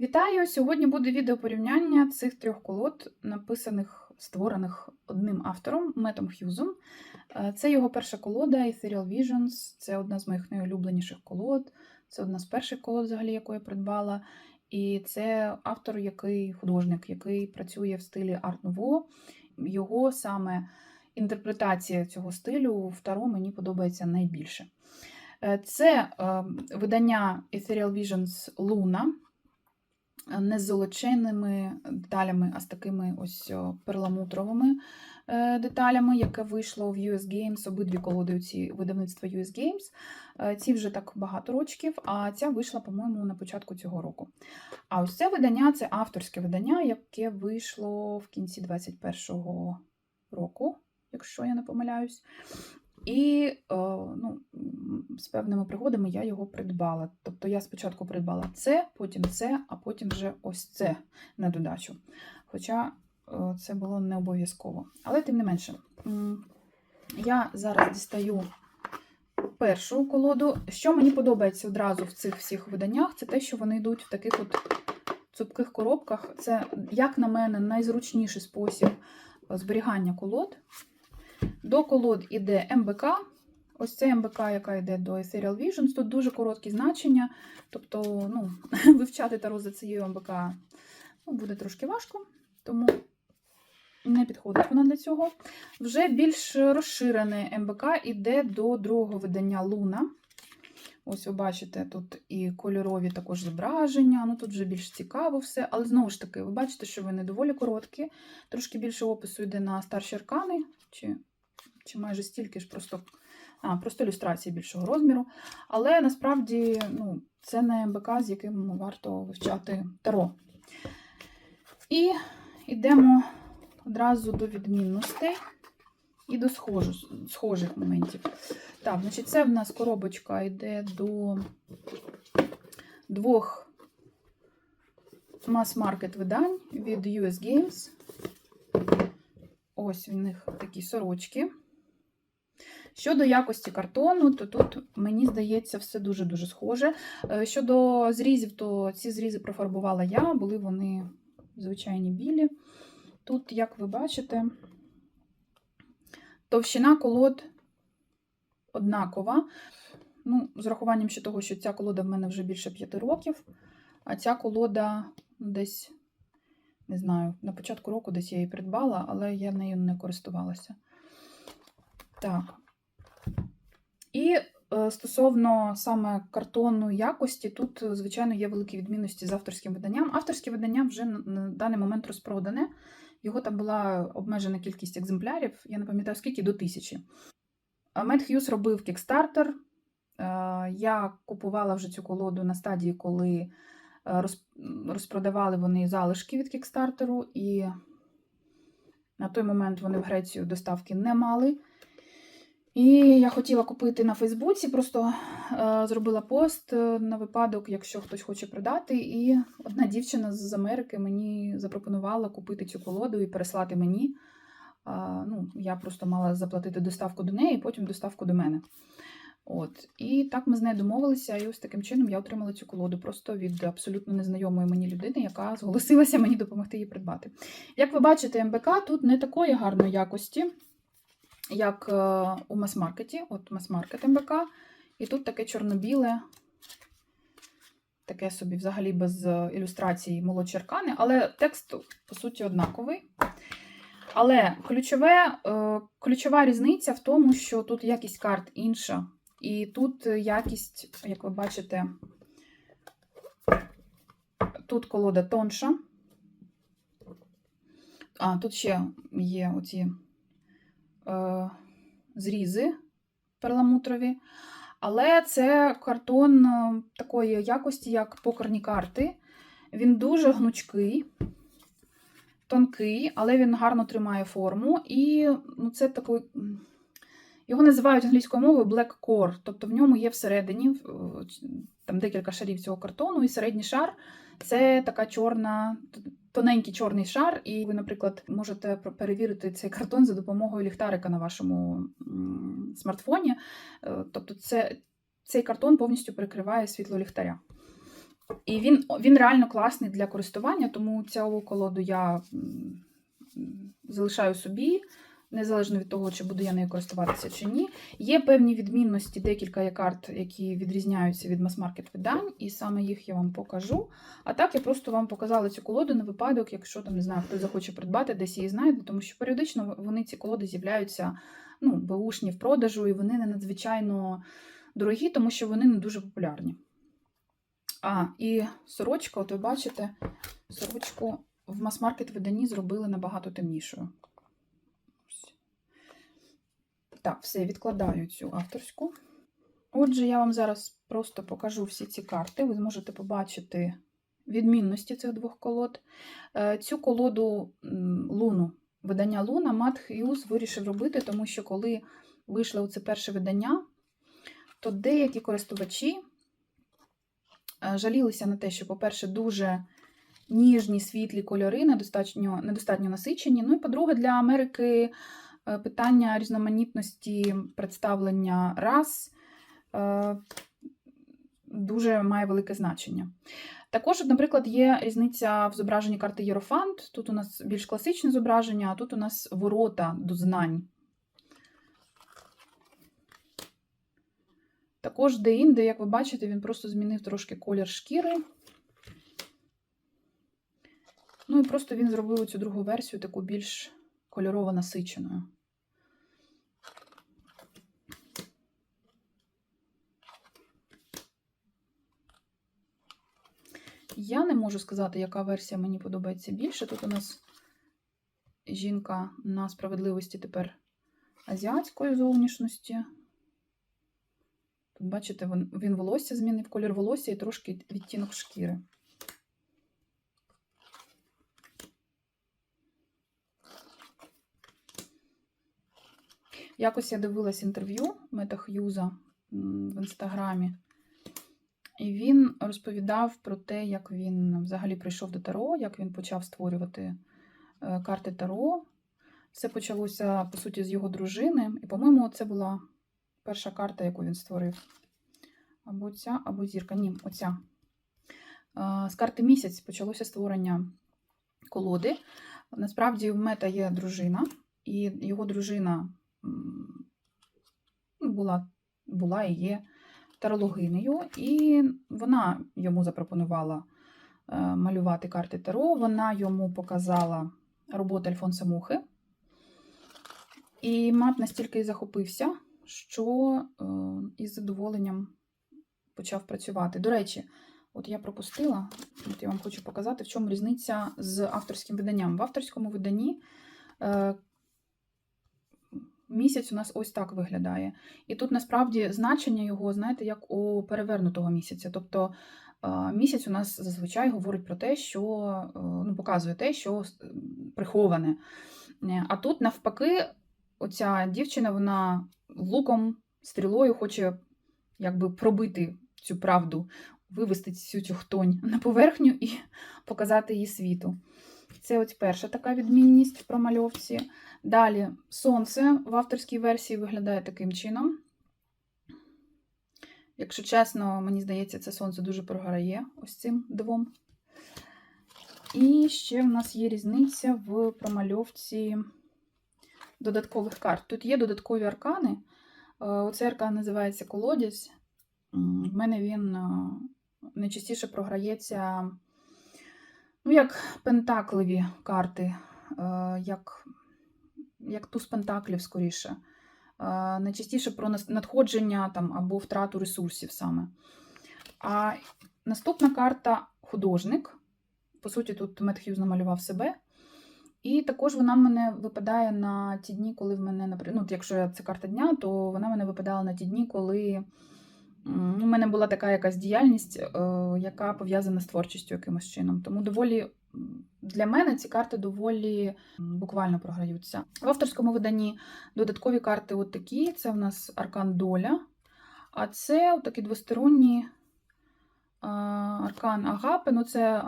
Вітаю! Сьогодні буде відео порівняння цих трьох колод, написаних, створених одним автором Метом Х'юзом. Е, Це його перша колода Ethereal Visions. Це одна з моїх найулюбленіших колод. Це одна з перших колод, взагалі, яку я придбала. І це автор, який художник, який працює в стилі Nouveau. Його саме інтерпретація цього стилю в Таро мені подобається найбільше. Е, Це е, видання Ethereal Visions Luna не з золоченими деталями, а з такими ось перламутровими е, деталями, яке вийшло в US Games, обидві колоди ці видавництва US Games. Е, Ці вже так багато рочків, а ця вийшла, по-моєму, на початку цього року. А ось це видання це авторське видання, яке вийшло в кінці 21-го року, якщо я не помиляюсь. І е, ну, з певними пригодами я його придбала. Тобто я спочатку придбала це, потім це, а потім вже ось це на додачу. Хоча е, це було не обов'язково. Але тим не менше, я зараз дістаю першу колоду. Що мені подобається одразу в цих всіх виданнях, це те, що вони йдуть в таких от цупких коробках. Це, як на мене, найзручніший спосіб зберігання колод. До колод іде МБК. Ось це МБК, яка йде до Ethereal Visions. Тут дуже короткі значення. Тобто, ну, вивчати таро за цією МБК ну, буде трошки важко, тому не підходить вона для цього. Вже більш розширене МБК іде до другого видання Луна. Ось ви бачите, тут і кольорові також зображення, ну тут вже більш цікаво все. Але знову ж таки, ви бачите, що вони доволі короткі. Трошки більше опису йде на старші аркани, чи, чи майже стільки ж просто, а, просто ілюстрації більшого розміру. Але насправді ну, це не МБК, з яким варто вивчати таро. І йдемо одразу до відмінностей і до схожу, схожих моментів. Так, значить, це в нас коробочка йде до двох мас-маркет видань від US Games. Ось в них такі сорочки. Щодо якості картону, то тут, мені здається, все дуже-дуже схоже. Е, Щодо зрізів, то ці зрізи профарбувала я, були вони звичайні білі. Тут, як ви бачите, товщина колод однакова. Ну, з рахуванням ще того, що ця колода в мене вже більше 5 років, а ця колода десь, не знаю, на початку року десь я її придбала, але я нею не користувалася. Так. І е, стосовно саме картонної якості, тут, е, звичайно, є великі відмінності з авторським виданням. Авторське видання вже на, даний момент розпродане. Його там була обмежена кількість екземплярів, я не пам'ятаю скільки, до тисячі. Мед Х'юз робив. Е, Я купувала вже цю колоду на стадії, коли е, розпродавали вони залишки від Кікстартеру, і на той момент вони в Грецію доставки не мали. І я хотіла купити на Фейсбуці, просто е, зробила пост е, на випадок, якщо хтось хоче продати. І одна дівчина з Америки мені запропонувала купити цю колоду і переслати мені. А, ну, я просто мала заплатити доставку до неї, потім доставку до мене. От. І так ми з нею домовилися, і ось таким чином я отримала цю колоду просто від абсолютно незнайомої мені людини, яка зголосилася мені допомогти її придбати. Як ви бачите, МБК тут не такої гарної якості, як е, у мас-маркеті. От мас-маркет МБК. І тут таке чорно-біле, таке собі взагалі без е, ілюстрації молодші аркани, але текст, по суті, однаковий. Але ключове, е, ключова різниця в тому, що тут якість карт інша. І тут якість, як ви бачите, тут колода тонша. А, тут ще є оці е, зрізи перламутрові. Але це картон е, такої якості, як покерні карти. Він дуже гнучкий тонкий, але він гарно тримає форму. І ну, це такий, його називають англійською мовою black core, тобто в ньому є всередині там декілька шарів цього картону, і середній шар це така чорна, тоненький чорний шар, і ви, наприклад, можете перевірити цей картон за допомогою ліхтарика на вашому смартфоні. Е, Тобто, це, цей картон повністю перекриває світло ліхтаря. І він, він реально класний для користування, тому цю колоду я залишаю собі, незалежно від того, чи буду я нею користуватися чи ні. Є певні відмінності, декілька карт, які відрізняються від мас-маркет видань, і саме їх я вам покажу. А так я просто вам показала цю колоду на випадок, якщо там не знаю, хтось захоче придбати, десь її знайде, тому що періодично вони ці колоди з'являються ну, беушні в продажу, і вони не надзвичайно дорогі, тому що вони не дуже популярні. А, і сорочка, от ви бачите, сорочку в мас-маркет виданні зробили набагато темнішою. Ось. Так, все, відкладаю цю авторську. Отже, я вам зараз просто покажу всі ці карти. Ви зможете побачити відмінності цих двох колод. Е, Цю колоду Луну, видання Луна, Мат Х'юз вирішив робити, тому що коли вийшло це перше видання, то деякі користувачі е, жалілися на те, що, по-перше, дуже ніжні світлі кольори, недостатньо, недостатньо насичені. Ну і по-друге, для Америки питання різноманітності представлення рас е, дуже має велике значення. Також, наприклад, є різниця в зображенні карти Єрофант. Тут у нас більш класичне зображення, а тут у нас ворота до знань. Також де-інде, як ви бачите, він просто змінив трошки колір шкіри. Ну і просто він зробив цю другу версію таку більш кольорово насиченою. Я не можу сказати, яка версія мені подобається більше. Тут у нас жінка на справедливості тепер азіатської зовнішності. Тут, бачите, він, волосся змінив колір волосся і трошки відтінок шкіри. Якось я дивилась інтерв'ю Мета Х'юза в інстаграмі, і він розповідав про те, як він взагалі прийшов до Таро, як він почав створювати е, карти Таро. Все почалося, по суті, з його дружини. І, по-моєму, це була перша карта, яку він створив. Або ця, або зірка. Ні, оця. Е, З карти місяць почалося створення колоди. Насправді, в мета є дружина, і його дружина ну, була, була і є тарологинею, і вона йому запропонувала е, малювати карти Таро. Вона йому показала роботу Альфонса Мухи. І мат настільки захопився, що е, із задоволенням почав працювати. До речі, от я пропустила, от я вам хочу показати, в чому різниця з авторським виданням. В авторському виданні е, місяць у нас ось так виглядає. І тут насправді значення його, знаєте, як у перевернутого місяця. Тобто е, місяць у нас зазвичай говорить про те, що е, ну, показує те, що приховане. Е, А тут, навпаки, оця дівчина, вона луком, стрілою хоче якби пробити цю правду, вивести цю цю хтонь на поверхню і показати її світу. Це ось перша така відмінність в промальовці. Далі сонце в авторській версії виглядає таким чином. Якщо чесно, мені здається, це сонце дуже програє ось цим двом. І ще в нас є різниця в промальовці додаткових карт. Тут є додаткові аркани. Е, Оцей аркан називається колодязь. В мене він е, найчастіше програється, ну, як пентакливі карти, е, як, як туз пентаклів скоріше. Е, Найчастіше про надходження там, або втрату ресурсів саме. А наступна карта художник. По суті, тут Мет Х'юз намалював себе. І також вона мене випадає на ті дні, коли в мене, наприклад, ну, якщо це карта дня, то вона мене випадала на ті дні, коли ну, мене була така якась діяльність, е, яка пов'язана з творчістю якимось чином. Тому доволі для мене ці карти доволі буквально програються. В авторському виданні додаткові карти от такі: це в нас аркан доля, а це такі двосторонні. Аркан Агапи, ну це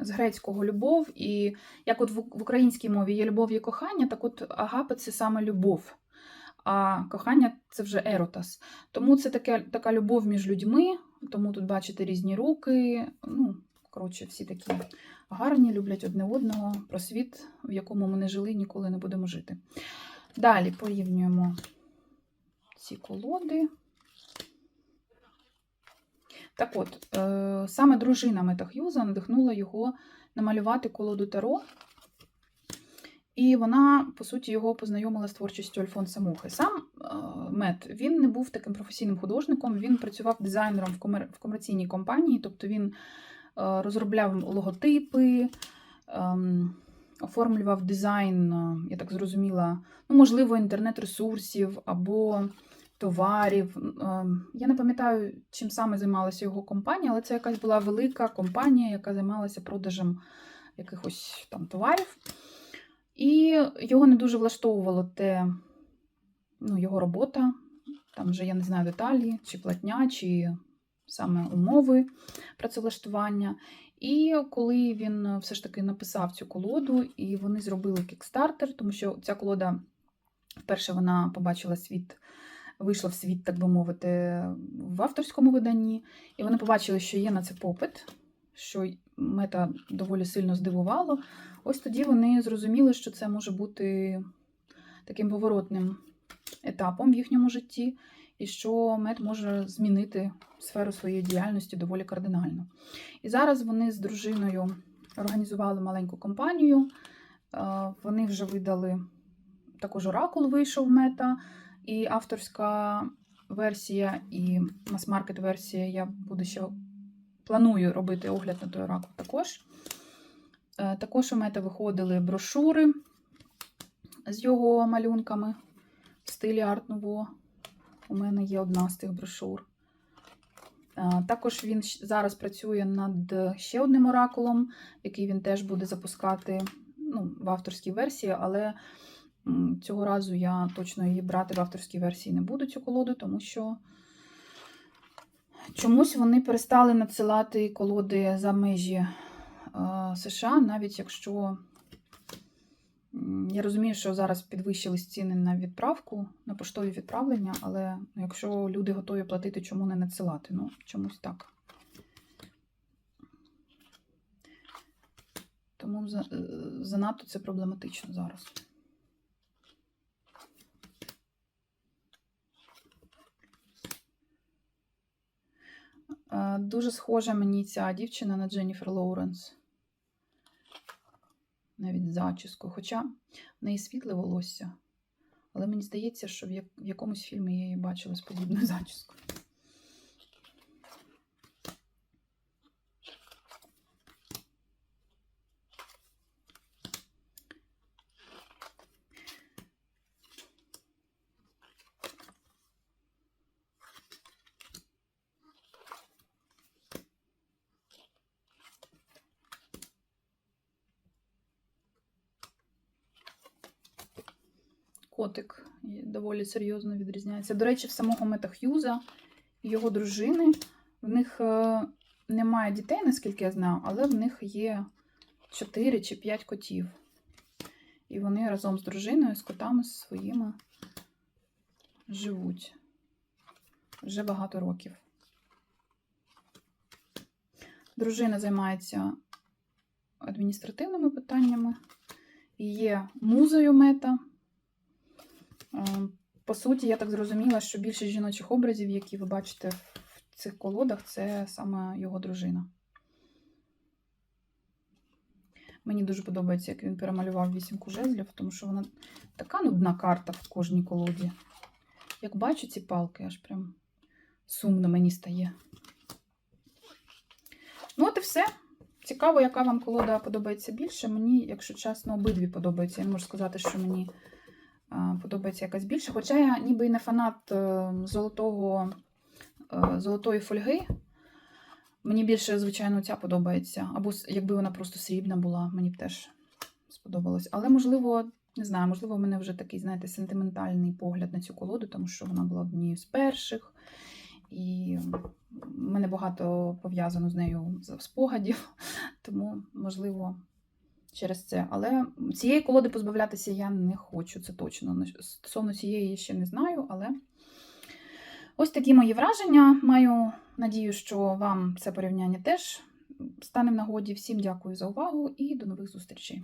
з грецького любов, і як от в українській мові є любов і кохання, так от агапи це саме любов, а кохання це вже еротас. Тому це таке, така любов між людьми, тому тут бачите різні руки. Ну, коротше, всі такі гарні, люблять одне одного. Про світ, в якому ми не жили, ніколи не будемо жити. Далі порівнюємо ці колоди. Так от, е, саме дружина Мета Х'юза надихнула його намалювати колоду Таро. І вона, по суті, його познайомила з творчістю Альфонса Мухи. Сам е, Мет він не був таким професійним художником, він працював дизайнером в комерційній компанії, тобто він е, розробляв логотипи, ем, оформлював дизайн, е, я так зрозуміла, ну, можливо, інтернет-ресурсів або товарів. Ем, Я не пам'ятаю, чим саме займалася його компанія, але це якась була велика компанія, яка займалася продажем якихось там товарів. Його не дуже влаштовувало те, ну, його робота. Там вже я не знаю деталі, чи платня, чи саме умови працевлаштування. І коли він все ж таки написав цю колоду, і вони зробили кікстартер, тому що ця колода, вперше вона побачила світ, вийшла в світ, так би мовити, в авторському виданні, і вони побачили, що є на це попит, що мета доволі сильно здивувало. Ось тоді вони зрозуміли, що це може бути таким поворотним етапом в їхньому житті, і що мед може змінити сферу своєї діяльності доволі кардинально. І зараз вони з дружиною організували маленьку компанію. Е, Вони вже видали також оракул вийшов мета, і авторська версія, і мас-маркет версія. Я буду ще планую робити огляд на той оракул також. Е, Також у мета виходили брошури з його малюнками в стилі арт-нуво. У мене є одна з тих брошур. Е, Також він зараз працює над ще одним оракулом, який він теж буде запускати ну, в авторській версії, але цього разу я точно її брати в авторській версії не буду цю колоду, тому що чомусь вони перестали надсилати колоди за межі е, США, навіть якщо я розумію, що зараз підвищились ціни на відправку, на поштові відправлення, але якщо люди готові платити, чому не надсилати? Ну, чомусь так. Тому е, занадто це проблематично зараз. Дуже схожа мені ця дівчина на Дженніфер Лоуренс. Навіть зачіску. Хоча в неї світле волосся. Але мені здається, що в, в якомусь фільмі я її бачила з подібною зачіскою. Котик доволі серйозно відрізняється. До речі, в самого Мета Х'юза і його дружини в них е, немає дітей, наскільки я знаю, але в них є 4 чи 5 котів. І вони разом з дружиною, з котами своїми живуть вже багато років. Дружина займається адміністративними питаннями є музою мета. Е, По суті, я так зрозуміла, що більшість жіночих образів, які ви бачите в цих колодах, це саме його дружина. Мені дуже подобається, як він перемалював вісімку жезлів, тому що вона така нудна карта в кожній колоді. Як бачу ці палки, аж прям сумно мені стає. Ну, от і все. Цікаво, яка вам колода подобається більше. Мені, якщо чесно, обидві подобаються. Я не можу сказати, що мені подобається якась більше. Хоча я ніби і не фанат е, золотого, е, золотої фольги. Мені більше, звичайно, ця подобається. Або якби вона просто срібна була, мені б теж сподобалось. Але, можливо, не знаю, можливо, в мене вже такий, знаєте, сентиментальний погляд на цю колоду, тому що вона була однією з перших. І в мене багато пов'язано з нею спогадів, тому, можливо, через це. Але цієї колоди позбавлятися я не хочу, це точно. Стосовно цієї я ще не знаю, але Ось такі мої враження. Маю надію, що вам це порівняння теж стане в нагоді. Всім дякую за увагу і до нових зустрічей.